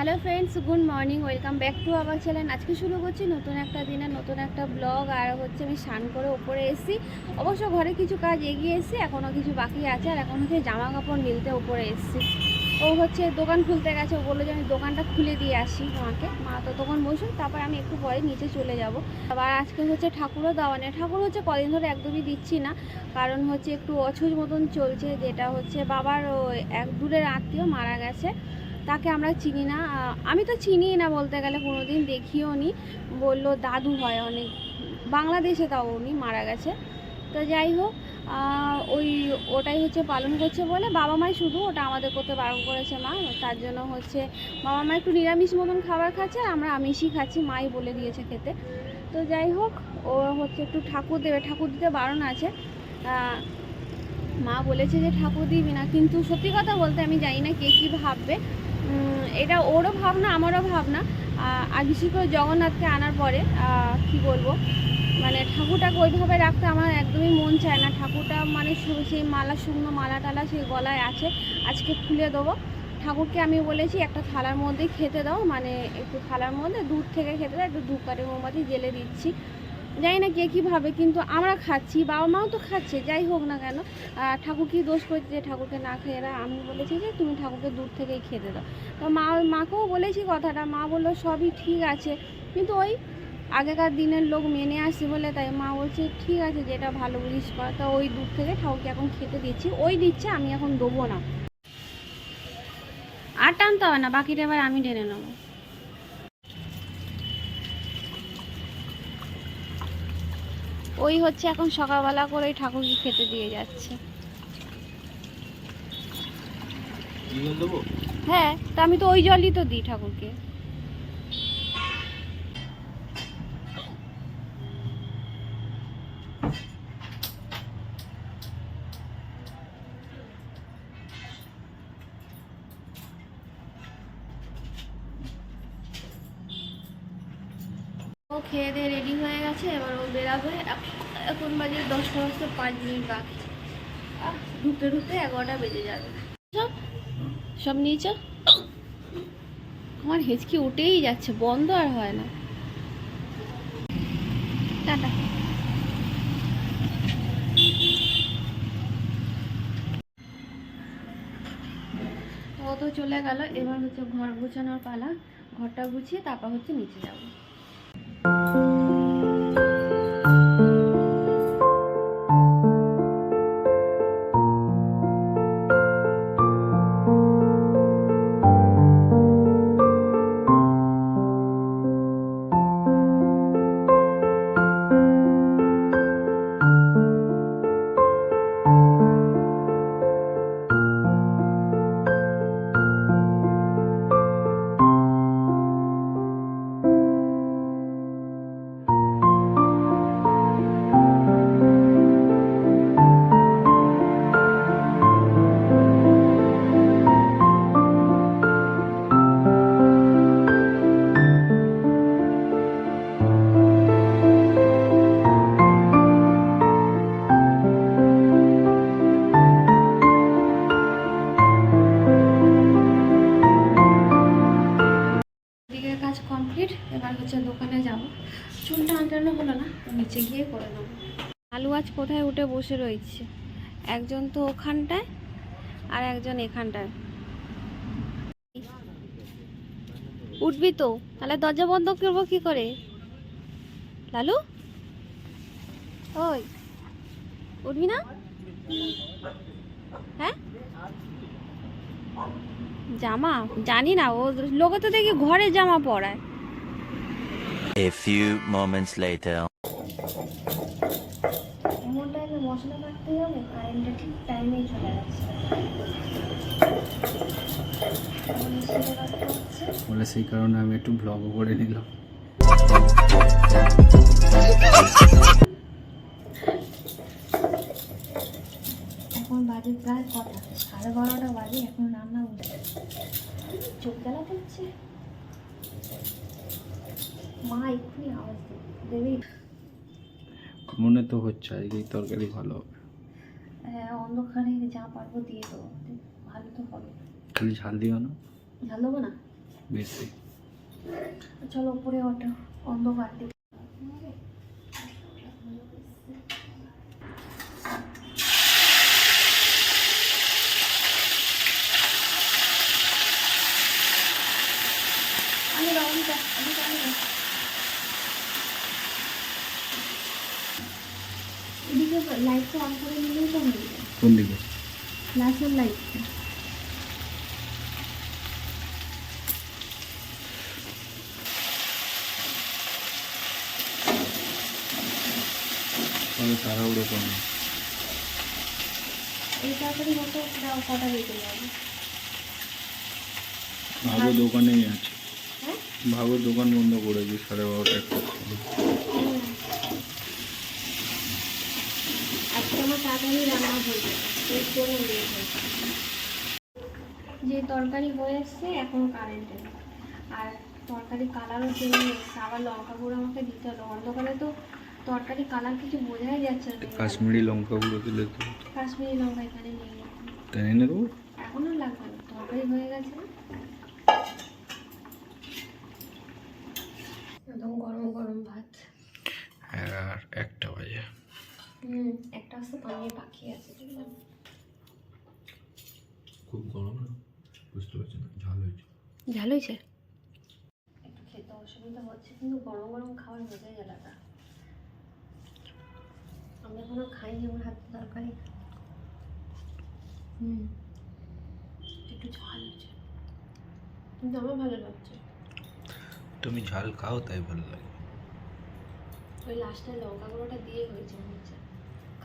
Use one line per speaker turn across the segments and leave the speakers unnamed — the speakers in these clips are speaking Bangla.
Hello friends, good morning, welcome back to আবার চ্যানেল। আজকে শুরু করছি নতুন একটা দিনে, নতুন একটা ব্লগ, আর হচ্ছে আমি স্নান করে ওপরে এসেছি। অবশ্য ঘরে কিছু কাজ এগিয়ে এসেছি, এখনও কিছু বাকি আছে, আর এখন হচ্ছে জামা কাপড় মিলতে ওপরে এসেছি। ও হচ্ছে দোকান খুলতে গেছে, ও বলল যে আমি দোকানটা খুলে দিয়ে আসি মাকে মা তো তখন বসুন তারপর আমি একটু পরে নিচে চলে যাব। আবার আজকে হচ্ছে ঠাকুরও দেওয়া নেই। ঠাকুর হচ্ছে কদিন ধরে একদমই দিচ্ছি না, কারণ হচ্ছে একটু অছুজ মতন চলছে, যেটা হচ্ছে বাবার এক দূরের আত্মীয় মারা গেছে। তাকে আমরা চিনি না। আমি তো চিনিই না বলতে গেলে কোনো দিন দেখিও নি। বলল, দাদু হয় অনেক। বাংলাদেশে তাও উনি মারা গেছে। তো যাই হোক ওই, ওটাই হচ্ছে পালন করছে বলে বাবা মাই শুধু ওটা আমাদের করতে বারণ করেছে মা। তার জন্য হচ্ছে বাবা মা একটু নিরামিষ মতন খাবার খাচ্ছে আর আমরা আমিষই খাচ্ছি, মাই বলে দিয়েছে খেতে। তো যাই হোক, ও হচ্ছে একটু ঠাকুর দেবে, ঠাকুর দিতে বারণ আছে। মা বলেছে যে ঠাকুর দিবি না, কিন্তু সত্যি কথা বলতে আমি জানি না কে কী ভাববে। এটা ওরও ভাবনা, আমারও ভাবনা। করে জগন্নাথকে আনার পরে কি বলব? মানে ঠাকুরটাকে ওইভাবে রাখতে আমার একদমই মন চায় না। ঠাকুরটা মানে সেই মালা, শুকনো মালা টালা সেই গলায় আছে। আজকে খুলে দেবো। ঠাকুরকে আমি বলেছি, একটা থালার মধ্যে খেতে দাও। মানে একটু থালার মধ্যে দূর থেকে খেতে দাও। একটু ধূপকাঠি, মোমবাতি, জেলে দিচ্ছি। জানি না কে কী ভাবে, কিন্তু আমরা খাচ্ছি, বাবা মাও তো খাচ্ছে, যাই হোক না কেন। ঠাকুর কি দোষ করছে যে ঠাকুরকে না খেয়ে এরা? আমি বলেছি যে তুমি ঠাকুরকে দূর থেকেই খেতে দাও তো মা, মাকেও বলেছি কথাটা, মা বলল, সবই ঠিক আছে। কিন্তু ওই আগেকার দিনের লোক মেনে আসে বলে, তাই মা বলছে, ঠিক আছে, যেটা ভালো বুঝিস কর। তা ওই দূর থেকে ঠাকুরকে এখন খেতে দিচ্ছি। ওই দিচ্ছে, আমি এখন দেবো না। আর টানতে হবে না, বাকিটা এবার আমি টেনে নেব। ওই হচ্ছে এখন সকালবেলা করে ঠাকুরকে খেতে দিয়ে যাচ্ছে। হ্যাঁ তা আমি তো ওই জলই তো দিই ঠাকুরকে। খেয়ে দিয়ে রেডি হয়ে গেছে, এবার ও বেরাবে। এখ- এখন বাজে দশটা বাজতে পাঁচ মিনিট বাকি। ঢুকতে ঢুকতে এগারোটা বেজে যাবে। সব? সব নিয়েছ? আমার হেঁচকি উঠেই যাচ্ছে, বন্ধ আর হয় না। টাটা। ও তো চলে গেল, এবার হচ্ছে ঘর গুছানোর পালা। ঘরটা গুছিয়ে তারপর হচ্ছে নিচে যাব। চুলটা হলো না নিচে গিয়ে করে নেব। আলু আজ কোথায় উঠে বসে রয়েছে? একজন তো ওখানটায় আর একজন এখানটায়। উঠবি তো, তাহলে দরজা বন্ধ করব কি করে? লালু? ওই, উঠবি না? হ্যাঁ? জামা? জানি না, ও লোকে তো দেখি ঘরে জামা পরায়।
A few moments later.
এমন টাইমে মশলা কাটতে হবে কারেন্টটা ঠিক টাইমেই চলে যাচ্ছে এখন মিষ্টিটা কাটতে হচ্ছে।
বলে সেই কারণে আমি একটু ব্লগও করে নিলাম।
এখন বাজে প্রায় কটা সাড়ে বারোটা বাজে এখন রান্না উঠে চোখ জ্বালা করছে এক্ষুনি আওয়াজ দেবে।
মনে তো হচ্ছে আজকে তরকারি ভালো হবে।
হ্যাঁ অন্ধকারে যা পারব দিয়ে দেবো। ভালো তো হবে।
খালি ঝাল দিও না।
ঝাল দেবো না?
বেশি।
চলো উপরে ওঠো। অন্ধকার দিকে আমি রঙটা আমি জানি না। এদিকে লাইটটা অন করে নিলেই তো হয়ে যায়।
কোন দিকে?
গ্লাসের লাইটটা
তাহলে তাড়াহুড়ো করো
এই তাড়াতাড়ি মতো দাও কটা বেজে যাবে।
দোকানেই আছে।
হ্যাঁ?
ভাগো দোকান বন্ধ করেছি সাড়ে বারোটা একটা সময়।
হুম। আজকে আমার তাড়াতাড়ি রান্না হয়ে যাবে এর জন্য লেট হয়েছে যে তরকারি হয়ে এসছে এখন কারেন্টে আর তরকারি কালারও চলে এসছে। আবার লঙ্কা গুঁড়ো আমাকে দিতে হলো অন্ধকারে তো তরকারি কালার কিছু বোঝাই যাচ্ছে না।
কাশ্মীরি লঙ্কা গুঁড়ো দিলে তো
কাশ্মীরি লঙ্কা এখানে নেই। এখন।
তাই এনে দেবো
লাগবে না। তরকারি হয়ে গেছে। একদম গরম গরম ভাত।
আর একটা বাজে।
হুম আসতে পানির পাখি আছে দেখলাম
খুব গরম না? বুঝতে পারছি না ঝাল হয়েছে।
ঝাল হয়েছে? একটু খেতে অসুবিধা হচ্ছে কিন্তু গরম গরম খাওয়ার মজাই আলাদা। আমি এখনও খাইনি আমার হাতে তরকারি। হুম। একটু ঝাল হয়েছে। কিন্তু আমার ভালো লাগছে।
তুমি ঝাল খাও তাই ভালো লাগে।
ওই লাস্টে লঙ্কা গুঁড়োটা দিয়ে হয়েছে মনে হচ্ছে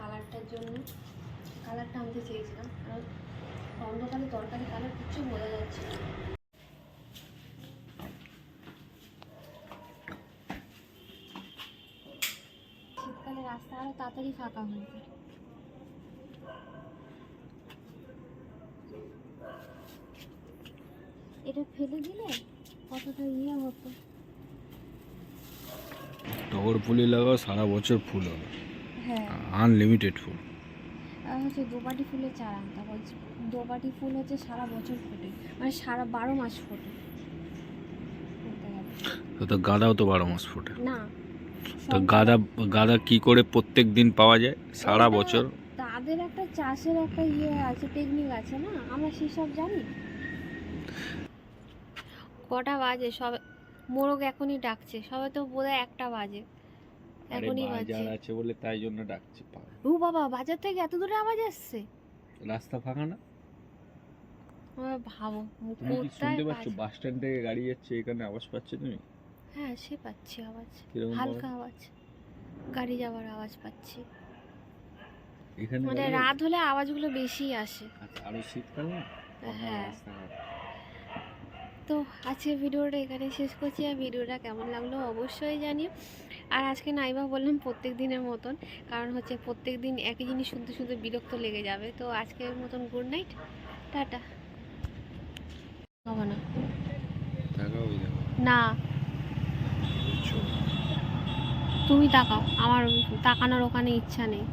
কালারটার জন্য কালারটা আনতে চেয়েছিলাম। কারণ অন্ধকারে তরকারি কালার কিচ্ছু বোঝা যাচ্ছে না। শীতকালে রাস্তা আরও তাড়াতাড়ি ফাঁকা হয়ে যায়। এটা ফেলে দিলে কতটা ইয়ে হতো?
টগর ফুলই লাগাও, সারা বছর ফুল হবে।
হ্যাঁ।
আনলিমিটেড ফুল।
আর হচ্ছে দোপাটি ফুলের চারা আনতে বলছি দোপাটি ফুল হচ্ছে সারা বছর ফোটে। মানে সারা বারো মাস ফোটে।
তো গাঁদাও তো বারো মাস ফোটে।
না।
তো গাঁদা গাঁদা কি করে প্রত্যেক দিন পাওয়া যায়? সারা বছর?
তাদের একটা চাষের একটা ইয়ে আছে টেকনিক আছে না? আমরা সেসব জানি। কটা বাজে? সব মোরগ এখনই ডাকছে। সবে তো বোধহয় একটা বাজে। এখনই
বাজার আছে বলে তাই জন্য ডাকছে
ও বাবা বাজার থেকে এত দূরে আওয়াজ আসছে?
রাস্তা ফাঁকা না?
ভাবো
তুমি শুনতে পাচ্ছ? বাস স্ট্যান্ড থেকে গাড়ি যাচ্ছে এখানে আওয়াজ পাচ্ছ তুমি?
হ্যাঁ সে পাচ্ছি আওয়াজ। হালকা আওয়াজ? গাড়ি যাওয়ার আওয়াজ পাচ্ছি।
এখানে
মানে রাত হলে আওয়াজগুলো বেশি আসে।
আচ্ছা, আরও শীতকাল না?
হ্যাঁ। তো আজকে ভিডিওটা এখানে শেষ করছি। আর ভিডিওটা কেমন লাগল অবশ্যই জানিও। আর আজকে নাইবা বললাম প্রত্যেক দিনের মতন কারণ হচ্ছে প্রত্যেক দিন একই জিনিস শুনতে শুনতে বিরক্ত লেগে যাবে। তো আজকের মতন গুড নাইট টাটা। হবে না। না। তুমি তাকাও আমার তাকানোর ওখানে ইচ্ছা নেই।